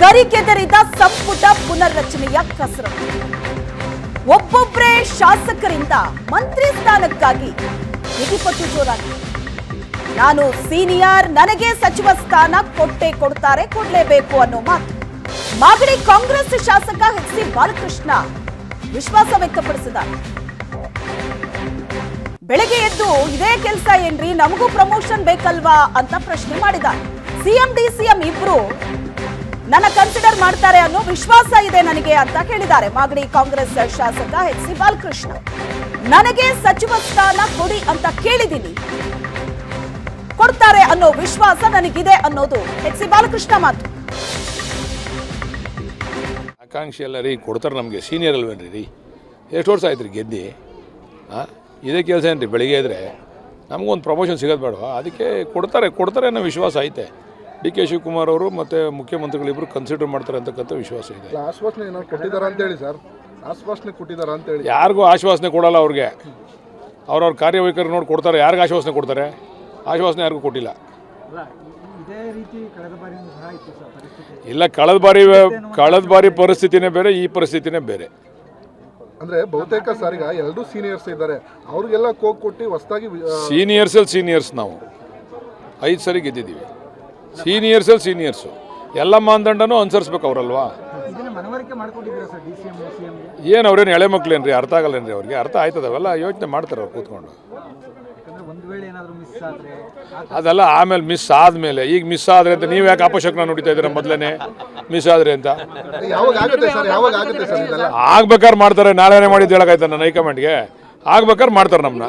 ಗರಿ ಕೆದರಿದ ಸಂಪುಟ ಪುನರ್ರಚನೆಯ ಕಸರತ್ತು. ಒಬ್ಬೊಬ್ಬರೇ ಶಾಸಕರಿಂದ ಮಂತ್ರಿ ಸ್ಥಾನಕ್ಕಾಗಿ ಬಿಗಿಪಟ್ಟು ಜೋರಾಗಿದೆ. ನಾನು ಸೀನಿಯರ್, ನನಗೆ ಸಚಿವ ಸ್ಥಾನ ಕೊಟ್ಟೆ ಕೊಡ್ತಾರೆ ಕೊಡ್ಲೇಬೇಕು ಅನ್ನೋ ಮಾತು. ಮಾಗಡಿ ಕಾಂಗ್ರೆಸ್ ಶಾಸಕ ಎಚ್ ಸಿ ಬಾಲಕೃಷ್ಣ ವಿಶ್ವಾಸ ವ್ಯಕ್ತಪಡಿಸಿದ್ದಾರೆ. ಬೆಳಗ್ಗೆ ಎದ್ದು, ಇದೇ ಕೆಲಸ ಏನ್ರಿ? ನಮಗೂ ಪ್ರಮೋಷನ್ ಬೇಕಲ್ವಾ? ಅಂತ ಪ್ರಶ್ನೆ ಮಾಡಿದ ಸಿಎಂ, ಡಿ ಸಿಎಂ ಇಬ್ರು ನನ್ನ ಕನ್ಸಿಡರ್ ಮಾಡ್ತಾರೆ ಅನ್ನೋ ವಿಶ್ವಾಸ ಇದೆ ನನಗೆ ಅಂತ ಹೇಳಿದ್ದಾರೆ ಮಾಗಡಿ ಕಾಂಗ್ರೆಸ್ ಶಾಸಕ ಎಚ್ ಸಿ ಬಾಲಕೃಷ್ಣ. ನನಗೆ ಸಚಿವ ಸ್ಥಾನ ಕೊಡಿ ಅಂತ ಕೇಳಿದ್ದೀನಿ. ಕೊಡ್ತಾರೆ ಅನ್ನೋ ವಿಶ್ವಾಸ ನನಗಿದೆ ಅನ್ನೋದು ಎಚ್ ಸಿ ಬಾಲಕೃಷ್ಣ ಮಾತು. ಆಕಾಂಕ್ಷಿ ಎಲ್ಲ ರೀ, ಕೊಡ್ತಾರೆ ನಮಗೆ ಸೀನಿಯರ್ ಅಲ್ವೇನ್ರಿ ರೀ? ಎಷ್ಟು ವರ್ಷ ಆಯ್ತು ರೀ ಗೆದ್ದು? ಹಾಂ ಇದೇ ಕೆಲಸ ಏನು ರೀ ಬೆಳಿಗ್ಗೆ ಇದ್ರೆ ನಮಗೊಂದು ಪ್ರಮೋಷನ್ ಸಿಗೋದು ಬೇಡ ಅದಕ್ಕೆ ಕೊಡ್ತಾರೆ ಕೊಡ್ತಾರೆ ಅನ್ನೋ ವಿಶ್ವಾಸ ಐತೆ. ಡಿ ಕೆ ಶಿವಕುಮಾರ್ ಅವರು ಮತ್ತು ಮುಖ್ಯಮಂತ್ರಿಗಳಿಬ್ಬರು ಕನ್ಸಿಡರ್ ಮಾಡ್ತಾರೆ ಅಂತಕ್ಕಂಥ ವಿಶ್ವಾಸ ಇದೆ. ಆಶ್ವಾಸನೆ ಏನಾದ್ರು ಕೊಟ್ಟಿದಾರ ಅಂತ ಹೇಳಿ ಸರ್. ಆಶ್ವಾಸನೆ ಕೊಟ್ಟಿದ್ದಾರೆ ಅಂತೇಳಿ ಯಾರಿಗೂ ಆಶ್ವಾಸನೆ ಕೊಡಲ್ಲ ಅವ್ರಿಗೆ. ಅವ್ರವ್ರ ಕಾರ್ಯವೈಖರಿ ನೋಡಿ ಕೊಡ್ತಾರೆ. ಯಾರಿಗೆ ಆಶ್ವಾಸನೆ ಕೊಡ್ತಾರೆ? ಆಶ್ವಾಸನೆ ಯಾರಿಗೂ ಕೊಟ್ಟಿಲ್ಲ. ಅಲ್ಲ ಇದೇ ರೀತಿ ಕಳೆದ ಬಾರಿನೂ ಸಹ ಇತ್ತು ಸರ್ ಪರಿಸ್ಥಿತಿ. ಇಲ್ಲ ಕಳೆದ ಬಾರಿ ಕಳೆದ ಬಾರಿ ಪರಿಸ್ಥಿತಿನೇ ಬೇರೆ ಈ ಪರಿಸ್ಥಿತಿನೇ ಬೇರೆ. ಅಂದ್ರೆ ಬಹುತೇಕ ಸಾರಿಗ ಈಗ ಎಲ್ಲರೂ ಸೀನಿಯರ್ಸ್ ಇದ್ದಾರೆ. ಅವ್ರಿಗೆಲ್ಲ ಕೋಕ್ ಕೊಟ್ಟು ಹೊಸದಾಗಿ ಸೀನಿಯರ್ಸಲ್ಲಿ ಸೀನಿಯರ್ಸ್ ನಾವು. ಐದು ಸರಿ ಗೆದ್ದಿದ್ದೀವಿ. ಸೀನಿಯರ್ಸಲ್ಲಿ ಸೀನಿಯರ್ಸು ಎಲ್ಲ ಮಾನದಂಡನೂ ಅನುಸರಿಸ್ಬೇಕು ಅವರಲ್ವಾ? ಏನು ಅವ್ರೇನು ಎಳೆ ಮಕ್ಳೇನ್ರಿ? ಅರ್ಥ ಆಗಲ್ಲೇನ್ರಿ ಅವ್ರಿಗೆ? ಅರ್ಥ ಆಯ್ತದವೆಲ್ಲ ಯೋಚನೆ ಮಾಡ್ತಾರೆ ಅವ್ರು ಕೂತ್ಕೊಂಡು. ಯಾಕಂದ್ರೆ ಒಂದು ವೇಳೆ ಏನಾದರೂ ಮಿಸ್ ಆದರೆ ಅದೆಲ್ಲ ಆಮೇಲೆ ಮಿಸ್ ಆದಮೇಲೆ ಈಗ ಮಿಸ್ ಆದರೆ ಅಂತ ನೀವು ಯಾಕೆ ಅಪಶಕ್ನ ನೋಡಿತಾ ಇದ್ದೀರಾ ಮೊದಲನೇ? ಮಿಸ್ ಆದರೆ ಅಂತ? ಯಾವಾಗ ಆಗುತ್ತೆ ಸರ್ ಯಾವಾಗ ಆಗುತ್ತೆ ಸರ್ ಇದೆಲ್ಲ? ಆಗ್ಬೇಕಾದ್ರೆ ಮಾಡ್ತಾರೆ ನಾಳೆನೇ ಮಾಡಿದ್ದು ಹೇಳಕಾಯ್ತ ನನ್ನ ಹೈಕಮಾಂಡ್ಗೆ? ಆಗ್ಬೇಕಾದ್ರೆ ಮಾಡ್ತಾರೆ ನಮ್ಮನ್ನ